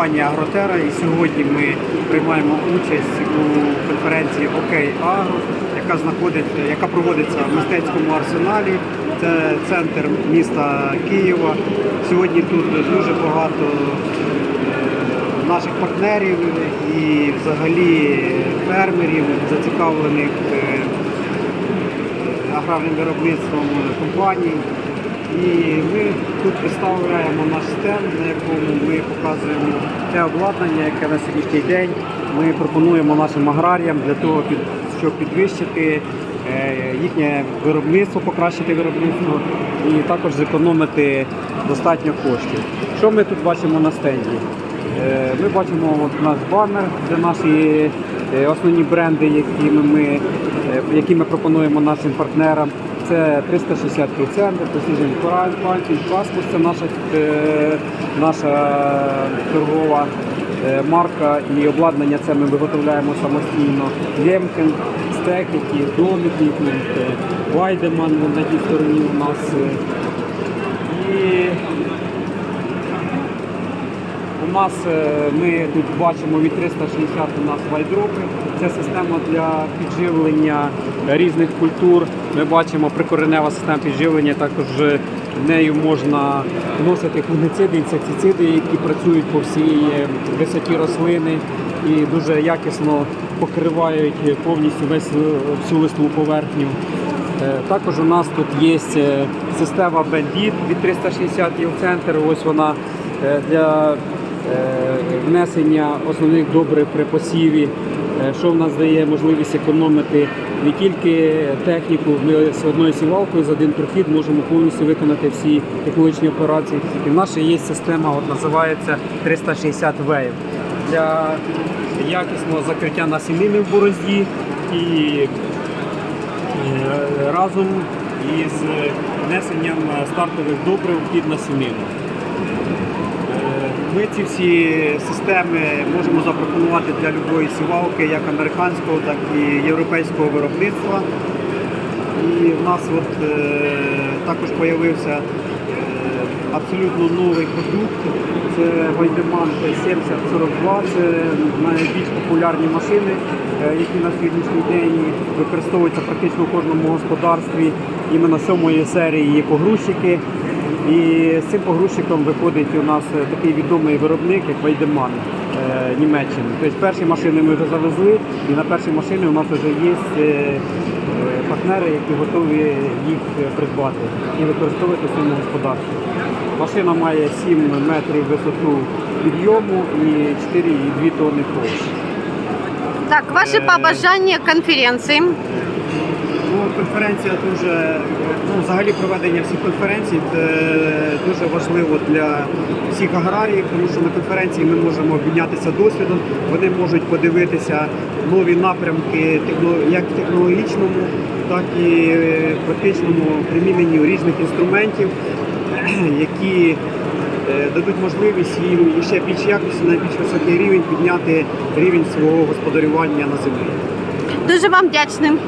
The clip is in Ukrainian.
компанія Агротера. І сьогодні ми приймаємо участь у конференції Окей Агро, яка знаходиться, яка проводиться в мистецькому арсеналі. Це центр міста Києва. Сьогодні тут дуже багато е, наших партнерів і взагалі фермерів, зацікавлених е, аграрним виробництвом компаній. І ми тут представляємо наш стенд, на якому ми показуємо те обладнання, яке на сьогоднішній день ми пропонуємо нашим аграріям для того, щоб підвищити е, їхнє виробництво, покращити виробництво і також зекономити достатньо коштів. Що ми тут бачимо на стенді? Е, Ми бачимо от наш банер, де наші е, основні бренди, які ми, які ми пропонуємо нашим партнерам. Це 360 центр, Precision Planting, Passport, це наша, е, наша торгова е, марка і обладнання це ми виготовляємо самостійно. Лемкен, стекеті, домики, Вайдеман на тій стороні у нас. е. І нас е, ми тут бачимо від 360 у нас вайдропи. Це система для підживлення різних культур. Ми бачимо прикоренева система підживлення. Також нею можна вносити фунгициди, інсектициди, які працюють по всій е, висоті рослини і дуже якісно покривають повністю весь е, всю листову поверхню. Також у нас тут є система Bandit від 360 центр. Ось вона для внесення основних добрив при посіві, е, що в нас дає можливість економити не тільки техніку, ми з одною сівалкою за один прохід можемо повністю виконати всі екологічні операції. І в нас є система, от називається 360 Wave для якісного закриття насінини в борозді і Е, разом із внесенням стартових добрив під насінину. Е, Ми ці всі системи можемо запропонувати для любої сівалки, як американського, так і європейського виробництва. І в нас от, е, також з'явився абсолютно новий продукт. Це Вайдеман 7042. Це найбільш популярні машини, е, які на сьогоднішній день використовуються практично в кожному господарстві. Іменно сьомої серії є погрузчики. І з цим погрузчиком виходить у нас е, такий відомий виробник, як Вайдеман е, Німеччини. Тобто перші машини ми вже завезли, і на першій машині у нас вже є е, партнери, які готові їх придбати і використовувати в своєму господарстві. Машина має 7 метрів висоту підйому і 4,2 тонни товщі. Так, ваші Е, побажання конференції. Ну, конференція дуже, ну, взагалі проведення всіх конференцій це дуже важливо для всіх аграріїв, тому що на конференції ми можемо обмінятися досвідом, вони можуть подивитися нові напрямки як в технологічному, так і е, практичному приміненню різних інструментів, які е, дадуть можливість їм ще більш якісно, на більш високий рівень підняти рівень свого господарювання на землі. Дуже вам вдячним.